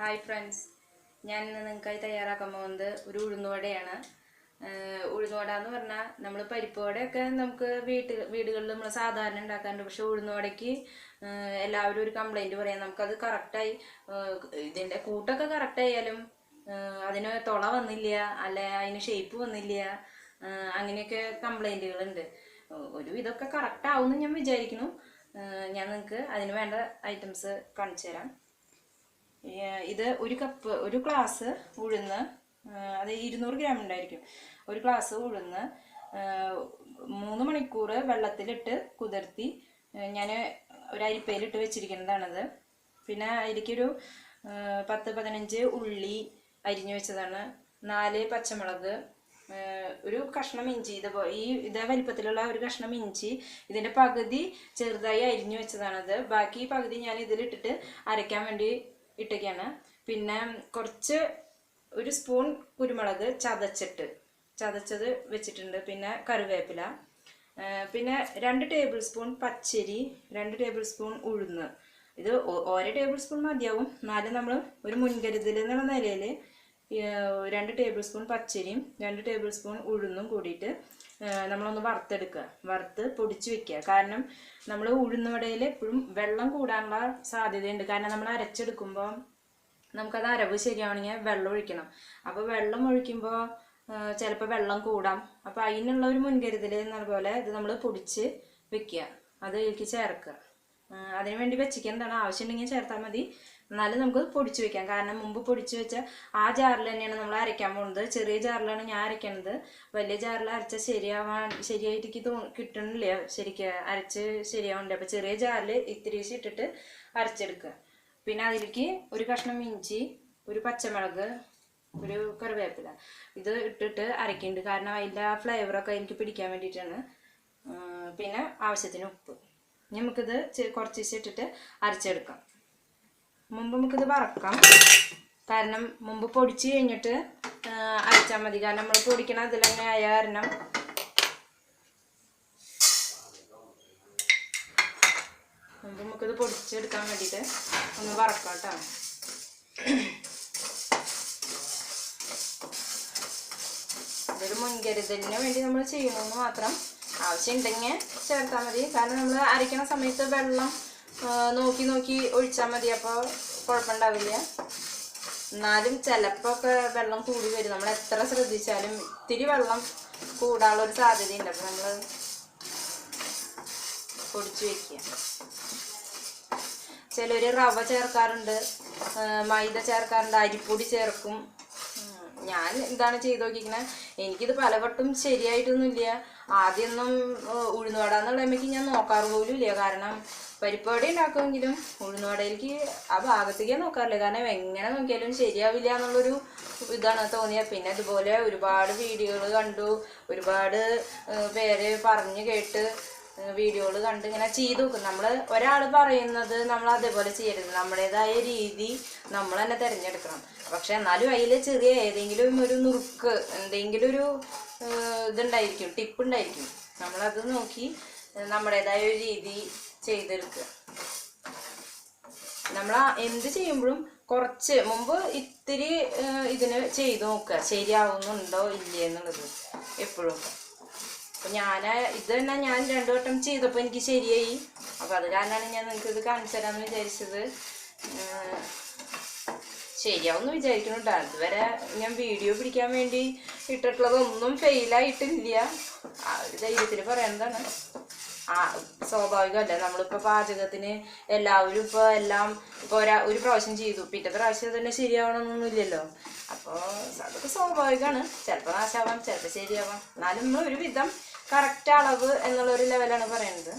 Hi friends ഞാൻ ഇന്ന് നിങ്ങൾക്കായി തയ്യാറാക്കാൻ പോകുന്നത് ഒരു ഉഴുന്നുവടയാണ്. ഉഴുന്നുവട എന്ന് പറഞ്ഞാൽ നമ്മൾ പരിപ്പ് വടയൊക്കെ നമുക്ക് വീട്ടിൽ വീടുകളിൽ നമ്മൾ സാധാരണ ഉണ്ടാക്കാറുണ്ട്. പക്ഷേ ഉഴുന്നുവടയ്ക്ക് എല്ലാവരും ഒരു കംപ്ലൈന്റ് പറയാം. നമുക്കത് കറക്റ്റായി ഇതിന്റെ കൂട്ടൊക്കെ കറക്റ്റായാലും അതിന് തുള വന്നില്ല അല്ലെ അതിന് ഷേപ്പ് വന്നില്ല അങ്ങനെയൊക്കെ കംപ്ലൈന്റുകളുണ്ട് ഒരു ഇതൊക്കെ കറക്റ്റ് ആവുമെന്ന് ഞാൻ വിചാരിക്കുന്നു. ഞാൻ നിങ്ങൾക്ക് അതിന് വേണ്ട ഐറ്റംസ് കാണിച്ചു തരാം. ഇത് ഒരു കപ്പ് ഒരു ഗ്ലാസ് ഉഴുന്ന് അത് ഇരുന്നൂറ് ഗ്രാം ഉണ്ടായിരിക്കും. ഒരു ഗ്ലാസ് ഉഴുന്ന് മൂന്ന് മണിക്കൂർ വെള്ളത്തിലിട്ട് കുതിർത്തി ഞാൻ ഒരു അരിപ്പയിലിട്ട് വെച്ചിരിക്കുന്നതാണത്. പിന്നെ അതിലേക്കൊരു ഏഹ് പത്ത് പതിനഞ്ച് ഉള്ളി അരിഞ്ഞു വെച്ചതാണ്. നാല് പച്ചമുളക് ഒരു കഷ്ണം ഇഞ്ചി ഇതുപോലെ ഈ ഇതേ വലിപ്പത്തിലുള്ള ഒരു കഷ്ണം ഇഞ്ചി ഇതിന്റെ പകുതി ചെറുതായി അരിഞ്ഞു വെച്ചതാണത്. ബാക്കി പകുതി ഞാൻ ഇതിലിട്ടിട്ട് അരയ്ക്കാൻ വേണ്ടി ഇട്ടൊക്കെയാണ്. പിന്നെ കുറച്ച് ഒരു സ്പൂൺ കുരുമുളക് ചതച്ചിട്ട് ചതച്ചത് വെച്ചിട്ടുണ്ട്. പിന്നെ കറിവേപ്പില പിന്നെ രണ്ട് ടേബിൾ സ്പൂൺ പച്ചരി രണ്ട് ടേബിൾ സ്പൂൺ ഉഴുന്ന്. ഇത് ഓരോ ടേബിൾ സ്പൂൺ മതിയാവും. എന്നാലും നമ്മൾ ഒരു മുൻകരുതൽ എന്നുള്ള നിലയിൽ രണ്ട് ടേബിൾ സ്പൂൺ പച്ചരിയും രണ്ട് ടേബിൾ സ്പൂൺ ഉഴുന്നും കൂടിയിട്ട് നമ്മളൊന്ന് വറുത്തെടുക്കുക. വറുത്ത് പൊടിച്ച് വെക്കുക. കാരണം നമ്മൾ ഉഴുന്നുവടയിൽ എപ്പോഴും വെള്ളം കൂടാനുള്ള സാധ്യതയുണ്ട്. കാരണം നമ്മൾ അരച്ചെടുക്കുമ്പോൾ നമുക്കത് അരവ് ശരിയാവണമെങ്കിൽ വെള്ളം ഒഴിക്കണം. അപ്പോൾ വെള്ളം ഒഴിക്കുമ്പോൾ ചിലപ്പോൾ വെള്ളം കൂടാം. അപ്പോൾ അതിനുള്ള ഒരു മുൻകരുതൽ എന്ന പോലെ ഇത് നമ്മൾ പൊടിച്ച് വെക്കുക. അത് ഇതിലേക്ക് ചേർക്കുക. അതിനുവേണ്ടി അതിന് വേണ്ടി വെച്ചിരിക്കുന്നതാണ് ആവശ്യമുണ്ടെങ്കിൽ ചേർത്താൽ മതി. എന്നാലും നമുക്ക് പൊടിച്ച് വെക്കാം. കാരണം മുമ്പ് പൊടിച്ച് വെച്ച ആ ജാറിൽ തന്നെയാണ് നമ്മൾ അരയ്ക്കാൻ പോകുന്നത്. ചെറിയ ജാറിലാണ് ഞാൻ അരയ്ക്കണത്. വലിയ ജാറിൽ അരച്ചാൽ ശരിയാവാൻ ശരിയായിട്ട് എനിക്ക് തോ കിട്ടണില്ല? ശരിക്കും അരച്ച് ശരിയാവണില്ല. അപ്പോൾ ചെറിയ ജാറിൽ ഇത്തിരി ഇട്ടിട്ട് അരച്ചെടുക്കുക. പിന്നെ അതിലേക്ക് ഒരു കഷ്ണം ഇഞ്ചി ഒരു പച്ചമുളക് ഒരു കറിവേപ്പില. ഇത് ഇട്ടിട്ട് അരക്കുന്നുണ്ട് കാരണം അതിന്റെ ആ ഫ്ലേവറൊക്കെ എനിക്ക് പിടിക്കാൻ വേണ്ടിയിട്ടാണ്. പിന്നെ ആവശ്യത്തിന് ഉപ്പ്. നമുക്കിത് കുറച്ച് ഇട്ടിട്ട് അരച്ചെടുക്കാം. മുമ്പ് നമുക്കിത് വറക്കാം. കാരണം മുമ്പ് പൊടിച്ച് കഴിഞ്ഞിട്ട് അരച്ചാൽ മതി. കാരണം നമ്മൾ പൊടിക്കണം അതിൽ തന്നെ ആയ കാരണം. മുമ്പ് നമുക്കിത് പൊടിച്ചെടുക്കാൻ വേണ്ടിയിട്ട് ഒന്ന് വറക്കാം കേട്ടോ. ഇതൊരു മുൻകരുതലിന് വേണ്ടി നമ്മൾ ചെയ്യണമെന്ന് മാത്രം ആവശ്യമുണ്ടെങ്കിൽ ചേർത്താൽ മതി. കാരണം നമ്മൾ അരയ്ക്കണ സമയത്ത് വെള്ളം നോക്കി നോക്കി ഒഴിച്ചാൽ മതി. അപ്പോൾ കുഴപ്പമുണ്ടാവില്ല. എന്നാലും ചിലപ്പോൾ ഒക്കെ വെള്ളം കൂടി വരും. നമ്മൾ എത്ര ശ്രദ്ധിച്ചാലും ഇത്തിരി വെള്ളം കൂടാനുള്ള ഒരു സാധ്യതയുണ്ട്. അപ്പോൾ നമ്മൾ പൊടിച്ചു വയ്ക്കുക ചിലർ റവ ചേർക്കാറുണ്ട്. മൈദ ചേർക്കാറുണ്ട്. അരിപ്പൊടി ചേർക്കും. ഞാൻ എന്താണ് ചെയ്ത് നോക്കിക്കണേ എനിക്കിത് പലവട്ടും ശരിയായിട്ടൊന്നുമില്ല. ആദ്യമൊന്നും ഉഴുന്നുവടാന്നുള്ള അമ്മയ്ക്ക് ഞാൻ നോക്കാറ് പോലും ഇല്ല കാരണം പരിപ്പുവട ഉണ്ടാക്കുമെങ്കിലും ഉഴുന്നുവടയിലേക്ക് ആ ഭാഗത്തേക്കേ നോക്കാറില്ല. കാരണം എങ്ങനെ നോക്കിയാലും ശരിയാവില്ല എന്നുള്ളൊരു ഇതാണ് തോന്നിയത്. പിന്നെ അതുപോലെ ഒരുപാട് വീഡിയോകൾ കണ്ടു. ഒരുപാട് പേര് പറഞ്ഞു കേട്ട് വീഡിയോകൾ കണ്ട് ഇങ്ങനെ ചെയ്ത്. നോക്കും നമ്മൾ ഒരാൾ പറയുന്നത് നമ്മൾ അതേപോലെ ചെയ്യരുത്. നമ്മുടേതായ രീതി നമ്മൾ തന്നെ തിരഞ്ഞെടുക്കണം. പക്ഷെ എന്നാലും അതിൽ ചെറിയ ഏതെങ്കിലും ഒരു നുറുക്ക് എന്തെങ്കിലും ഒരു ഇതുണ്ടായിരിക്കും ടിപ്പ് ഉണ്ടായിരിക്കും നമ്മളത് നോക്കി നമ്മുടേതായ ഒരു രീതി ചെയ്തെടുക്കുക. നമ്മൾ എന്ത് ചെയ്യുമ്പോഴും കുറച്ച് മുമ്പ് ഇത്തിരി ഇതിന് ചെയ്ത് നോക്കുക. ശരിയാവുന്നുണ്ടോ ഇല്ലേ എന്നുള്ളത് എപ്പോഴും. അപ്പൊ ഞാൻ ഇത് തന്നെ ഞാൻ രണ്ടു വട്ടം ചെയ്തപ്പോൾ എനിക്ക് ശരിയായി. അപ്പൊ അത് കാരണമാണ് ഞാൻ നിങ്ങൾക്ക് ഇത് കാണിച്ചു തരാമെന്ന് വിചാരിച്ചത്. ശരിയാവുമെന്ന് വിചാരിക്കുന്നു കേട്ടോ അതുവരെ ഞാൻ വീഡിയോ പിടിക്കാൻ വേണ്ടി ഇട്ടിട്ടുള്ളതൊന്നും ഫെയിലായിട്ടില്ല ആ ഒരു ധൈര്യത്തിൽ പറയണതാണ് ആ സ്വാഭാവികമല്ല? നമ്മളിപ്പോൾ പാചകത്തിന് എല്ലാവരും ഇപ്പോൾ എല്ലാം ഇപ്പോൾ ഒരാ ഒരു പ്രാവശ്യം ചെയ്തു. പിറ്റത്തെ പ്രാവശ്യം തന്നെ ശരിയാവണമെന്നൊന്നുമില്ലല്ലോ അപ്പോൾ അതൊക്കെ സ്വാഭാവികമാണ്. ചിലപ്പോൾ നാശാവാം ചിലപ്പോൾ ശരിയാവാം. എന്നാലും നമ്മൾ ഒരു വിധം കറക്റ്റ് അളവ് എന്നുള്ളൊരു ലെവലാണ് പറയുന്നത്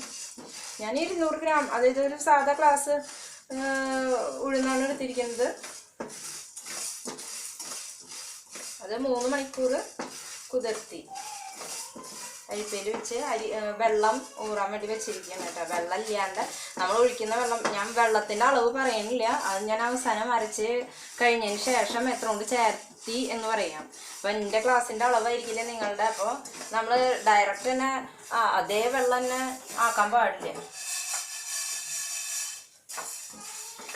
ഞാൻ ഇരുന്നൂറ് ഗ്രാം അതായത് ഒരു സാധാ ക്ലാസ് ഉഴുന്നാണ് എടുത്തിരിക്കുന്നത്. അത് മൂന്ന് മണിക്കൂർ കുതിർത്തി. അരിപ്പയിൽ വെച്ച് അരി വെള്ളം ഊറാൻ വേണ്ടി വെച്ചിരിക്കുകയാണ് കേട്ടോ. വെള്ളം ഇല്ലാണ്ട് നമ്മൾ ഒഴിക്കുന്ന വെള്ളം ഞാൻ വെള്ളത്തിന്റെ അളവ് പറയുന്നില്ല അത് ഞാൻ അവസാനം അരച്ച് കഴിഞ്ഞതിന് ശേഷം എത്ര കൊണ്ട് ചേർത്തി എന്ന് പറയാം. അപ്പം എന്റെ ക്ലാസ്സിന്റെ അളവായിരിക്കില്ല നിങ്ങളുടെ? അപ്പോൾ നമ്മൾ ഡയറക്റ്റ് തന്നെ അതേ വെള്ളം തന്നെ ആക്കാൻ പാടില്ല?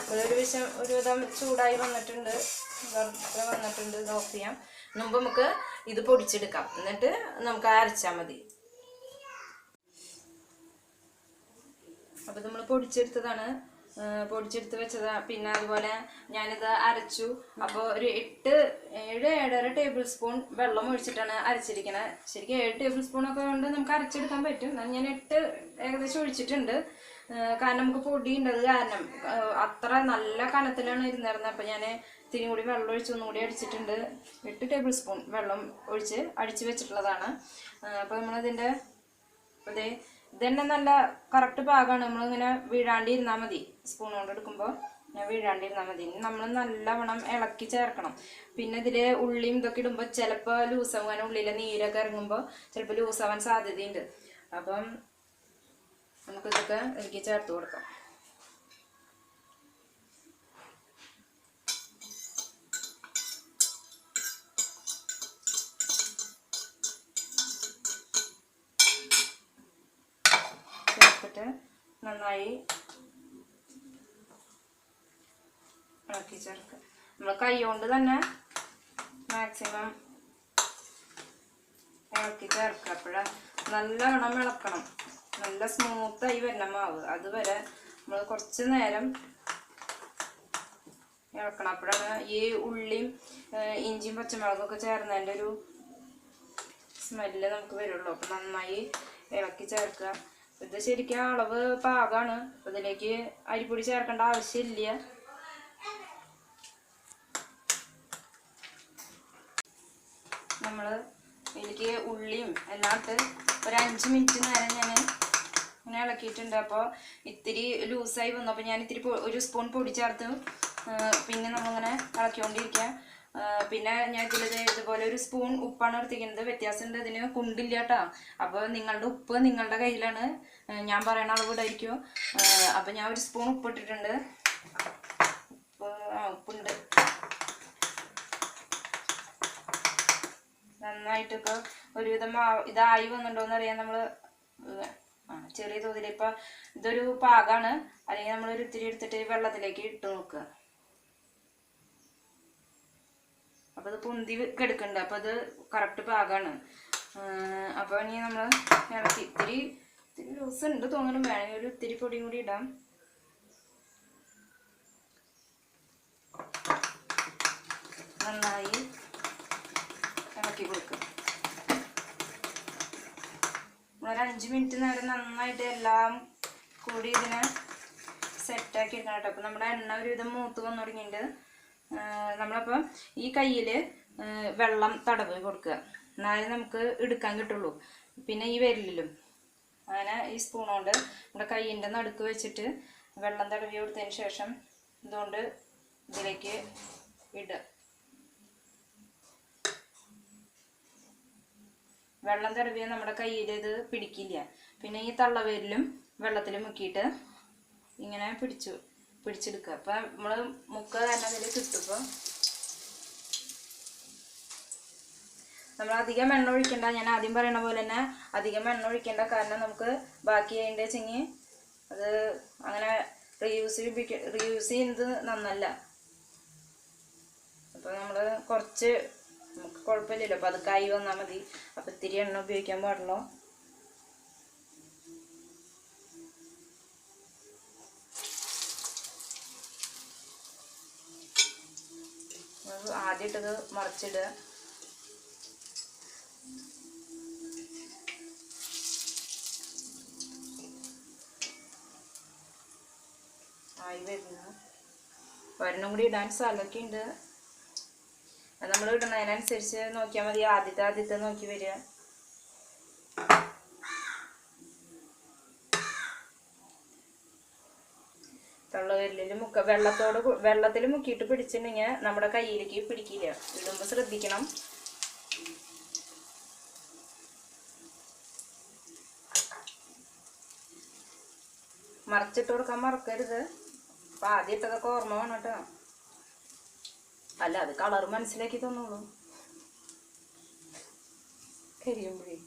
അതൊരു വിഷം ഒരുവിധം ചൂടായി വന്നിട്ടുണ്ട്. വെറുതെ വന്നിട്ടുണ്ട്. ഇത് ഓഫ് ചെയ്യാം. മുമ്പ് നമുക്ക് ഇത് പൊടിച്ചെടുക്കാം. എന്നിട്ട് നമുക്ക് അരച്ചാൽ മതി. അപ്പോൾ നമ്മൾ പൊടിച്ചെടുത്തതാണ്. പൊടിച്ചെടുത്ത് വെച്ചതാ. പിന്നെ അതുപോലെ ഞാനിത് അരച്ചു. അപ്പോൾ ഒരു എട്ട് ഏഴ് ഏഴര ടേബിൾ സ്പൂൺ വെള്ളം ഒഴിച്ചിട്ടാണ് അരച്ചിരിക്കുന്നത് ശരിക്കും ഏഴ് ടേബിൾ സ്പൂൺ ഒക്കെ കൊണ്ട് നമുക്ക് അരച്ചെടുക്കാൻ പറ്റും. ഞാൻ എട്ട് ഏകദേശം ഒഴിച്ചിട്ടുണ്ട്. കാരണം നമുക്ക് പൊടി ഉണ്ടത് കാരണം അത്ര നല്ല കനത്തിലാണ് ഇരുന്നിരുന്നത്. അപ്പം ഞാൻ ഇത്തിരി കൂടി വെള്ളം ഒഴിച്ച് ഒന്നും കൂടി അടിച്ചിട്ടുണ്ട്. എട്ട് ടേബിൾ സ്പൂൺ വെള്ളം ഒഴിച്ച് അടിച്ച് വെച്ചിട്ടുള്ളതാണ്. അപ്പോൾ നമ്മളതിന്റെ അതെ ഇതന്നെ നല്ല കറക്റ്റ് പാകമാണ് നമ്മളിങ്ങനെ വീഴാണ്ടിരുന്നാൽ മതി. സ്പൂൺ കൊണ്ട് എടുക്കുമ്പോൾ ഞാൻ വീഴാണ്ടിരുന്നാൽ മതി. നമ്മൾ നല്ലവണ്ണം ഇളക്കി ചേർക്കണം. പിന്നെ ഇതിൽ ഉള്ളിയും ഇതൊക്കെ ഇടുമ്പോൾ ചിലപ്പോൾ ലൂസാവും കാരണം ഉള്ളിലെ നീരൊക്കെ ഇറങ്ങുമ്പോൾ ചിലപ്പോൾ ലൂസാവാൻ സാധ്യതയുണ്ട്. അപ്പം നമുക്കിതൊക്കെ എനിക്ക് ചേർത്ത് കൊടുക്കാം. ചേർത്തിട്ട് നന്നായി ഇളക്കി ചേർക്കുക. നമ്മൾ കൈ കൊണ്ട് തന്നെ മാക്സിമം ഇളക്കി ചേർക്കുക. അപ്പോഴ നല്ലവണ്ണം ഇളക്കണം. നല്ല സ്മൂത്തായി വരണം മാവ്. അതുവരെ നമ്മൾ കുറച്ച് നേരം ഇളക്കണം. അപ്പോഴാണ് ഈ ഉള്ളിയും ഇഞ്ചിയും പച്ചമുളകൊക്കെ ചേർന്നതിന്റെ ഒരു സ്മെല്ല് നമുക്ക് വരുള്ളൂ. അപ്പം നന്നായി ഇളക്കി ചേർക്കുക. ഇത് ശരിക്കും അളവ് പാകമാണ് ഇതിലേക്ക് അരിപ്പൊടി ചേർക്കേണ്ട ആവശ്യമില്ല. നമ്മൾ ഇതിലേക്ക് ഉള്ളിയും എല്ലാം ഒരു അഞ്ച് മിനിറ്റ് നേരം ഞാൻ ഇങ്ങനെ ഇളക്കിയിട്ടുണ്ട്. അപ്പോൾ ഇത്തിരി ലൂസായി വന്നു. അപ്പോൾ ഞാൻ ഇത്തിരി ഒരു സ്പൂൺ പൊടി ചേർത്ത് പിന്നെ നമ്മളിങ്ങനെ ഇളക്കിക്കൊണ്ടിരിക്കുക പിന്നെ ഞാൻ ഇതിലത് ഇതുപോലെ ഒരു സ്പൂൺ ഉപ്പാണ് എടുത്തിരിക്കുന്നത്. വ്യത്യാസമുണ്ട്. ഇതിന് കുണ്ടില്ല കേട്ടോ അപ്പോൾ നിങ്ങളുടെ ഉപ്പ് നിങ്ങളുടെ കയ്യിലാണ്. ഞാൻ പറയണ അളവ് ഇടായിരിക്കും അപ്പോൾ ഞാൻ ഒരു സ്പൂൺ ഉപ്പ് ഇട്ടിട്ടുണ്ട്. ഉപ്പ് ആ ഉപ്പുണ്ട്. നന്നായിട്ടിപ്പോൾ ഒരുവിധം ഇതായി ഇതായി വന്നിട്ടുണ്ടോന്ന് അറിയാൻ നമ്മൾ ചെറിയ തോതിൽ ഇപ്പം ഇതൊരു പാകാണ്. അല്ലെങ്കിൽ നമ്മൾ ഒരു ഇത്തിരി എടുത്തിട്ട് വെള്ളത്തിലേക്ക് ഇട്ട് നോക്കുക. അപ്പോൾ ഇത് പൊന്തി കെടുക്കുന്നുണ്ട്. അപ്പോൾ ഇത് കറക്റ്റ് പാകാണ്. അപ്പോൾ ഇനി നമ്മൾ ഇളക്കി ഇത്തിരി ഇത്തിരി ലൂസ് ഉണ്ട് തോന്നുന്നു. വേണമെങ്കിൽ ഒരു ഇത്തിരി പൊടിയും കൂടി ഇടാം. നന്നായി ഇളക്കി കൊടുക്കുക. ഒരു അഞ്ച് മിനിറ്റ് നേരം നന്നായിട്ട് എല്ലാം കൂടി ഇതിനെ സെറ്റാക്കി എടുക്കണം കേട്ടോ. അപ്പം നമ്മുടെ എണ്ണ ഒരുവിധം മൂത്ത് വന്നു തുടങ്ങിയിട്ടുണ്ട്. നമ്മളപ്പോൾ ഈ കയ്യിൽ വെള്ളം തടവ് കൊടുക്കുക. എന്നാലേ നമുക്ക് എടുക്കാൻ കിട്ടുള്ളൂ. പിന്നെ ഈ വിരലിലും. അങ്ങനെ ഈ സ്പൂൺ കൊണ്ട് നമ്മുടെ കയ്യിന്റെ നടുക്ക് വെച്ചിട്ട് വെള്ളം തടവി കൊടുത്തതിന് ശേഷം ഇതുകൊണ്ട് ഇതിലേക്ക് ഇടുക. വെള്ളം തടവിയാൽ നമ്മുടെ കയ്യിൽ ഇത് പിടിക്കില്ല. പിന്നെ ഈ തള്ളവേരിലും വെള്ളത്തിൽ മുക്കിയിട്ട് ഇങ്ങനെ പിടിച്ചു പിടിച്ചെടുക്കുക. അപ്പം നമ്മൾ മുക്ക തന്നെ അതിൽ കിട്ടുമ്പോൾ നമ്മൾ അധികം എണ്ണ ഒഴിക്കണ്ട. ഞാൻ ആദ്യം പറയണ പോലെ തന്നെ അധികം എണ്ണ ഒഴിക്കേണ്ട. കാരണം നമുക്ക് ബാക്കി അതിന്റെ വെച്ചെങ്കിൽ അത് അങ്ങനെ റീയൂസ് റീയൂസ് ചെയ്യുന്നത് നന്നല്ല. അപ്പോൾ നമ്മൾ കുറച്ച് കുഴപ്പമില്ലല്ലോ. അപ്പോൾ അത് കൈ വന്നാൽ മതി. അപ്പോൾ ഇത്തിരി എണ്ണ ഉപയോഗിക്കാൻ പാടുള്ളൂ. അത് ആദ്യം ഇട്ടത് മറിച്ചിടുക. ആയി വരുന്നു. ഒരെണ്ണം കൂടി ഇടാൻ സ്ഥലമൊക്കെ ഉണ്ട്. നമ്മൾ ഇടുന്നതിനനുസരിച്ച് നോക്കിയാൽ മതി. ആദ്യത്തെ ആദ്യത്തെ നോക്കി വരിക. തള്ളവിരലിൽ മുക്ക വെള്ളത്തോട് വെള്ളത്തിൽ മുക്കിയിട്ട് പിടിച്ചിട്ടുണ്ടെങ്കിൽ നമ്മുടെ കയ്യിലേക്ക് പിടിക്കില്ല. ഇടുമ്പോൾ ശ്രദ്ധിക്കണം. മറിച്ചിട്ട് കൊടുക്കാൻ മറക്കരുത്. അപ്പം ആദ്യം ഇട്ടതൊക്കെ ഓർമ്മ വേണം കേട്ടോ അല്ല അത് കളർ മനസ്സിലാക്കി തന്നോളൂ. കരിയുമ്പോഴേ.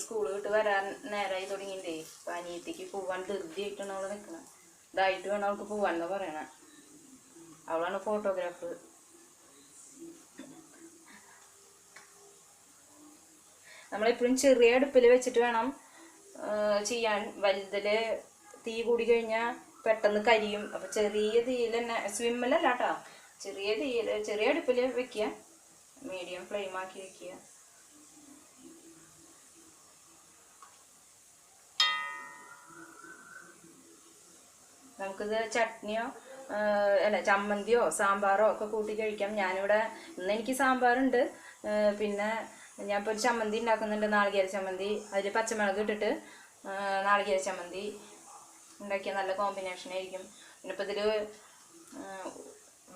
സ്കൂൾ വിട്ട് വരാൻ നേരമായി തുടങ്ങിയിട്ടേ അനിയത്തിക്ക് പോവാൻ ധൃതിയായിട്ടാണ് അവൾ നിൽക്കുന്നത് ഇതായിട്ട് വേണം അവൾക്ക് പോവാന്ന് പറയണ. അവളാണ് ഫോട്ടോഗ്രാഫർ നമ്മളെപ്പോഴും ചെറിയ അടുപ്പിൽ വെച്ചിട്ട് വേണം ചെയ്യാൻ. വലുതിൽ തീ കൂടി കഴിഞ്ഞാൽ പെട്ടെന്ന് കരിയും. അപ്പോൾ ചെറിയ തീയിൽ തന്നെ സ്വിമ്മിലല്ല കേട്ടോ ചെറിയ തീയിൽ ചെറിയ അടുപ്പിൽ വെക്കുക. മീഡിയം ഫ്ലെയിം ആക്കി വെക്കുക. നമുക്കിത് ചട്നിയോ അല്ല ചമ്മന്തിയോ സാമ്പാറോ ഒക്കെ കൂട്ടി കഴിക്കാം. ഞാനിവിടെ ഇന്ന് എനിക്ക് സാമ്പാറുണ്ട്. പിന്നെ ഞാൻ ഇപ്പോൾ ഒരു ചമ്മന്തി ഉണ്ടാക്കുന്നുണ്ട്. നാളികേര ചമ്മന്തി. അതിൽ പച്ചമുളക് ഇട്ടിട്ട് നാളികേര ചമ്മന്തി ഉണ്ടാക്കിയ നല്ല കോമ്പിനേഷൻ ആയിരിക്കും. പിന്നെ ഇപ്പോൾ ഇതിൽ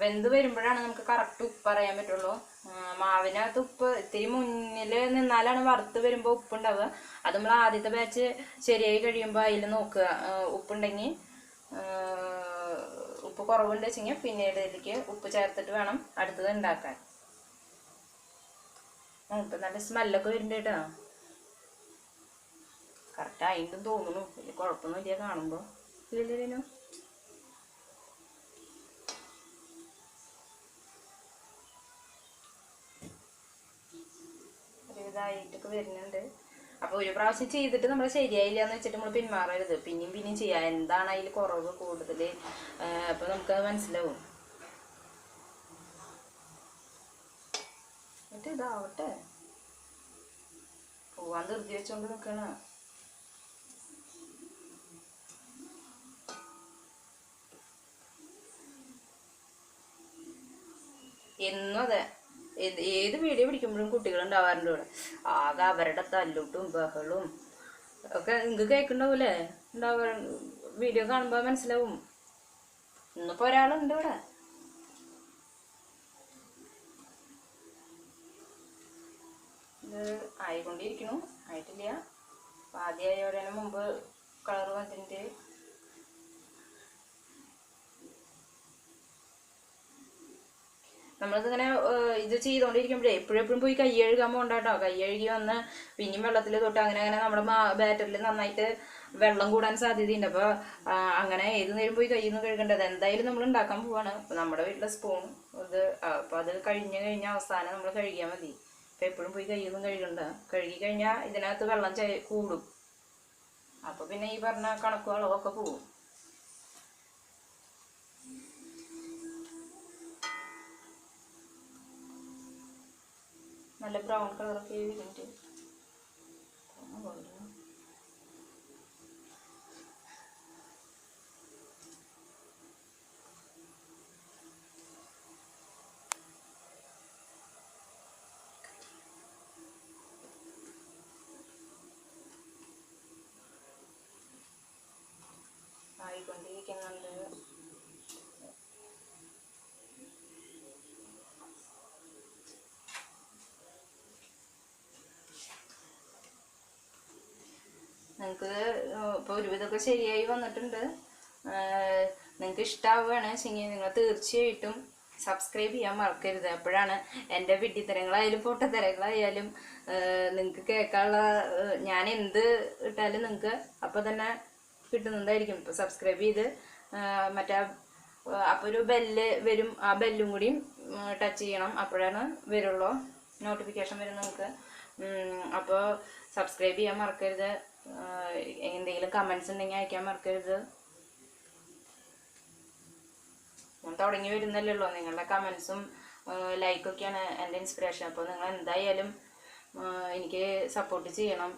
വെന്ത് വരുമ്പോഴാണ് നമുക്ക് കറക്റ്റ് ഉപ്പ് അറിയാൻ പറ്റുള്ളൂ. മാവിനകത്ത് ഉപ്പ് ഇത്തിരി മുന്നിൽ നിന്നാലാണ് വറുത്ത് വരുമ്പോൾ ഉപ്പുണ്ടാവുക. അത് നമ്മൾ ആദ്യത്തെ ബാച്ച് ശരിയായി കഴിയുമ്പോൾ അതിൽ നോക്കുക. ഉപ്പുണ്ടെങ്കിൽ ഉപ്പ് കുറവുണ്ട് വെച്ചെങ്കിൽ പിന്നീട് ഇതിലേക്ക് ഉപ്പ് ചേർത്തിട്ട് വേണം അടുത്തത് ഉണ്ടാക്കാൻ. ഇപ്പൊ നല്ല സ്മെല്ലൊക്കെ വരുന്നുണ്ട് കേട്ടോ. കറക്റ്റ് ആയിട്ടും തോന്നുന്നു. വലിയ കുഴപ്പമൊന്നുമില്ല കാണുമ്പോ. ഇല്ലല്ലോ ഇതായിട്ടൊക്കെ വരുന്നുണ്ട്. അപ്പൊ ഒരു പ്രാവശ്യം ചെയ്തിട്ട് നമ്മൾ ശരിയായില്ല എന്ന് വെച്ചിട്ട് നമ്മൾ പിന്മാറരുത്. പിന്നെയും പിന്നെയും ചെയ്യാം. എന്താണ് അതിൽ കുറവ് കൂടുതൽ അപ്പൊ നമുക്കത് മനസ്സിലാവും. എന്നിട്ട് ഇതാവട്ടെ. പോവാൻ ധൃതി വെച്ചോണ്ട് നിക്കണ. എന്നും അതെ. ഏത് വീഡിയോ പിടിക്കുമ്പോഴും കുട്ടികൾ ഉണ്ടാവാറുണ്ട് ഇവിടെ. ആകെ അവരുടെ തല്ലുട്ടും ബഹളും. ഒക്കെ നിങ്ങൾക്ക് കേൾക്കുന്നുണ്ടാവൂലേ ഉണ്ടാവാ വീഡിയോ കാണുമ്പോൾ മനസ്സിലാവും. ഇന്നിപ്പോ ഒരാളുണ്ട് ഇവിടെ. ഇത് ആയിക്കൊണ്ടിരിക്കണു ആയിട്ടില്ല. അപ്പം ആദ്യമായവരേനെ മുമ്പ് കളർ വന്നിട്ടുണ്ട്. നമ്മളിതിങ്ങനെ ഇത് ചെയ്തുകൊണ്ടിരിക്കുമ്പോഴേ എപ്പോഴും എപ്പോഴും പോയി കൈ കഴുകാൻ പോകണ്ട കേട്ടോ വന്ന് പിന്നെയും വെള്ളത്തിൽ തൊട്ട് അങ്ങനെ അങ്ങനെ നമ്മുടെ ബാറ്ററിൽ നന്നായിട്ട് വെള്ളം കൂടാൻ സാധ്യതയുണ്ട്. അപ്പോൾ അങ്ങനെ ഏത് നേരം പോയി കയ്യിൽ നിന്ന് കഴുകേണ്ടത്? എന്തായാലും നമ്മൾ ഉണ്ടാക്കാൻ പോവാണ്. നമ്മുടെ വീട്ടിലെ സ്പൂൺ ഇത് അപ്പോൾ അത് കഴിഞ്ഞ് കഴിഞ്ഞ അവസാനം നമ്മൾ കഴുകിയാൽ മതി. എപ്പോഴും പോയി കയ്യിൽ നിന്ന് കഴുകണ്ട. കഴുകി കഴിഞ്ഞാൽ ഇതിനകത്ത് വെള്ളം ചെ കൂടും. അപ്പോൾ പിന്നെ ഈ പറഞ്ഞ കണക്കും അളവൊക്കെ പോവും. നല്ല ബ്രൗൺ കളറൊക്കെ വരുന്നുണ്ട്. നിങ്ങൾക്ക് ഇപ്പോൾ ഒരുവിധമൊക്കെ ശരിയായി വന്നിട്ടുണ്ട്. നിങ്ങൾക്ക് ഇഷ്ടമാവുകയാണ് വെച്ചെങ്കിൽ നിങ്ങൾ തീർച്ചയായിട്ടും സബ്സ്ക്രൈബ് ചെയ്യാൻ മറക്കരുത്. അപ്പോഴാണ് എന്റെ വിഡ്ഢിത്തരങ്ങളായാലും പൊട്ടത്തരങ്ങളായാലും നിങ്ങൾക്ക് കേൾക്കാനുള്ള ഞാൻ എന്ത് ഇട്ടാലും നിങ്ങൾക്ക് അപ്പോൾ തന്നെ കിട്ടുന്നതായിരിക്കും. ഇപ്പോൾ സബ്സ്ക്രൈബ് ചെയ്ത് മറ്റേ അപ്പോൾ ഒരു ബെല്ല് വരും. ആ ബെല്ലും കൂടിയും ടച്ച് ചെയ്യണം. അപ്പോഴാണ് വരുള്ളൂ. നോട്ടിഫിക്കേഷൻ വരും നിങ്ങൾക്ക് അപ്പോൾ സബ്സ്ക്രൈബ് ചെയ്യാൻ മറക്കരുത്. എന്തെങ്കിലും കമൻസ് ഉണ്ടെങ്കിൽ അയക്കാൻ മറക്കരുത്. ഞാൻ തുടങ്ങി വരുന്നല്ലേ ഉള്ളൂ. നിങ്ങളുടെ കമൻസും ലൈക്കൊക്കെയാണ് എന്റെ ഇൻസ്പിറേഷൻ അപ്പോൾ നിങ്ങൾ എന്തായാലും എനിക്ക് സപ്പോർട്ട് ചെയ്യണം.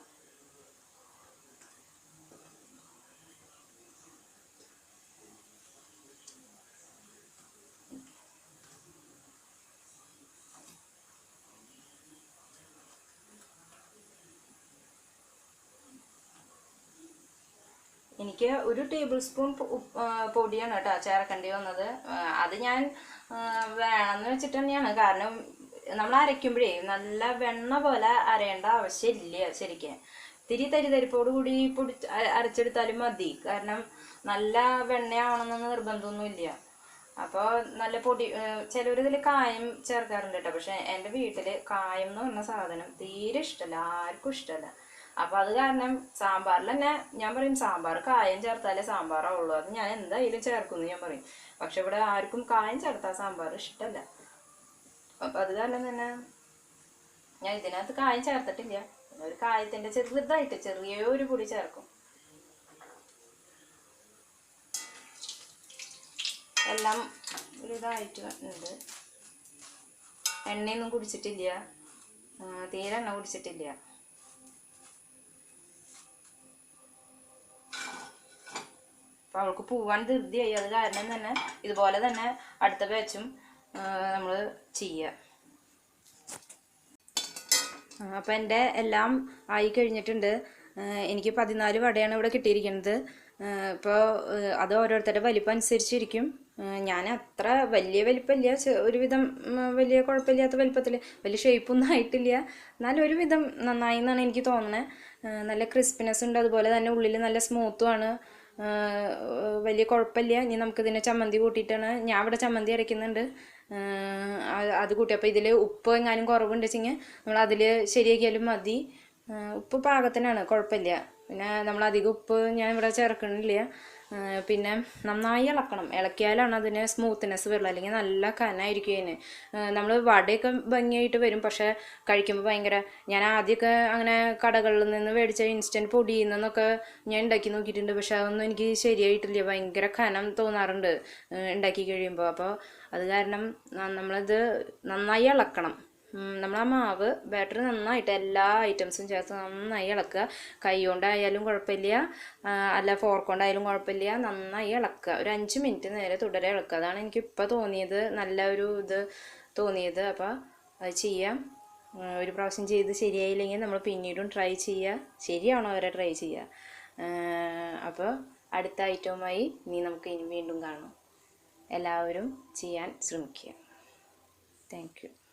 എനിക്ക് ഒരു ടേബിൾ സ്പൂൺ പൊടിയാണ് കേട്ടോ ചേർക്കേണ്ടി വന്നത്. അത് ഞാൻ വേണമെന്ന് വെച്ചിട്ട് തന്നെയാണ്. കാരണം നമ്മൾ അരയ്ക്കുമ്പോഴേ നല്ല വെണ്ണ പോലെ അരയേണ്ട ആവശ്യമില്ല ശരിക്കും. ഇത്തിരി കൂടി പൊടി അരച്ചെടുത്താലും മതി. കാരണം നല്ല വെണ്ണയാവണമെന്ന് നിർബന്ധമൊന്നുമില്ല അപ്പോൾ നല്ല പൊടി ചിലവർ ഇതിൽ കായം ചേർക്കാറുണ്ട് കേട്ടോ പക്ഷേ എന്റെ വീട്ടിൽ കായം എന്ന് പറഞ്ഞ സാധനം തീരെ ഇഷ്ടമല്ല ആർക്കും ഇഷ്ടമല്ല അപ്പോൾ അത് കാരണം സാമ്പാറിൽ തന്നെ ഞാൻ പറയും സാമ്പാർ കായം ചേർത്താലേ സാമ്പാറാവുള്ളൂ. അത് ഞാൻ എന്തായാലും ചേർക്കുന്നു ഞാൻ പറയും. പക്ഷെ ഇവിടെ ആർക്കും കായം ചേർത്താൽ സാമ്പാർ ഇഷ്ടമല്ല അപ്പം അത് കാരണം തന്നെ ഞാൻ ഇതിനകത്ത് കായം ചേർത്തിട്ടില്ല. ഒരു കായത്തിന്റെ ചെറുതായിട്ട് ചെറിയൊരു പൊടി ചേർക്കും. എല്ലാം ഒരു ഇതായിട്ട് ഉണ്ട് എണ്ണയൊന്നും കുടിച്ചിട്ടില്ല. തീരെ എണ്ണ കുടിച്ചിട്ടില്ല. അപ്പം അവൾക്ക് പോവാൻ ധൃതിയായി അത് കാരണം തന്നെ ഇതുപോലെ തന്നെ അടുത്ത ബാച്ചും നമ്മൾ ചെയ്യുക അപ്പം എന്റെ എല്ലാം ആയി കഴിഞ്ഞിട്ടുണ്ട്. എനിക്ക് പതിനാല് വടയാണ് ഇവിടെ കിട്ടിയിരിക്കുന്നത്. ഇപ്പോൾ അത് ഓരോരുത്തരുടെ വലിപ്പം അനുസരിച്ചിരിക്കും. ഞാൻ അത്ര വലിയ വലിപ്പമില്ല ഒരുവിധം വലിയ കുഴപ്പമില്ലാത്ത വലിപ്പത്തിൽ വലിയ ഷേപ്പൊന്നും ആയിട്ടില്ല. എന്നാലും ഒരുവിധം നന്നായി എന്നാണ് എനിക്ക് തോന്നുന്നത് നല്ല ക്രിസ്പിനെസ് ഉണ്ട് അതുപോലെ തന്നെ ഉള്ളിൽ നല്ല സ്മൂത്തും ആണ്. വലിയ കുഴപ്പമില്ല. ഇനി നമുക്കിതിനെ ചമ്മന്തി കൂട്ടിയിട്ടാണ്. ഞാൻ ഇവിടെ ചമ്മന്തി അരയ്ക്കുന്നുണ്ട്. അത് കൂട്ടി. അപ്പോൾ ഇതിൽ ഉപ്പ് എങ്ങാനും കുറവുണ്ടെച്ചെങ്കിൽ നമ്മൾ അതിൽ ശരിയാക്കിയാലും മതി. ഉപ്പ് പാകത്തിനാണ് കുഴപ്പമില്ല. പിന്നെ നമ്മൾ അധികം ഉപ്പ് ഞാൻ ഇവിടെ ചേർക്കണില്ല പിന്നെ നന്നായി ഇളക്കണം. ഇളക്കിയാലാണ് അതിന് സ്മൂത്ത്നെസ് വരുള്ളൂ. അല്ലെങ്കിൽ നല്ല കനായിരിക്കും അതിന്. നമ്മൾ വടയൊക്കെ ഭംഗിയായിട്ട് വരും. പക്ഷേ കഴിക്കുമ്പോൾ ഭയങ്കര ഞാൻ ആദ്യമൊക്കെ അങ്ങനെ കടകളിൽ നിന്ന് മേടിച്ച ഇൻസ്റ്റന്റ് പൊടിയിൽ നിന്നൊക്കെ ഞാൻ ഉണ്ടാക്കി നോക്കിയിട്ടുണ്ട്. പക്ഷേ അതൊന്നും എനിക്ക് ശരിയായിട്ടില്ല. ഭയങ്കര കനം തോന്നാറുണ്ട് ഉണ്ടാക്കി കഴിയുമ്പോൾ. അപ്പോൾ അത് കാരണം നമ്മളത് നന്നായി ഇളക്കണം. നമ്മൾ ആ മാവ് ബാറ്റർ നന്നായിട്ട് എല്ലാ ഐറ്റംസും ചേർത്ത് നന്നായി ഇളക്കുക. കൈ കൊണ്ടായാലും കുഴപ്പമില്ല. അല്ല ഫോർക്ക് കൊണ്ടായാലും കുഴപ്പമില്ല. നന്നായി ഇളക്കുക. ഒരു അഞ്ച് മിനിറ്റ് നേരെ തുടരെ ഇളക്കുക. അതാണ് എനിക്ക് ഇപ്പോൾ തോന്നിയത്. നല്ല ഒരു ഇത് തോന്നിയത്. അപ്പോൾ അത് ചെയ്യാം. ഒരു പ്രാവശ്യം ചെയ്ത് ശരിയായില്ലെങ്കിൽ നമ്മൾ പിന്നീടും ട്രൈ ചെയ്യുക ശരിയാണോ അവരെ ട്രൈ ചെയ്യുക അപ്പോൾ അടുത്ത ഐറ്റവുമായി ഇനി നമുക്ക് ഇനി വീണ്ടും കാണാം. എല്ലാവരും ചെയ്യാൻ ശ്രമിക്കുക. താങ്ക്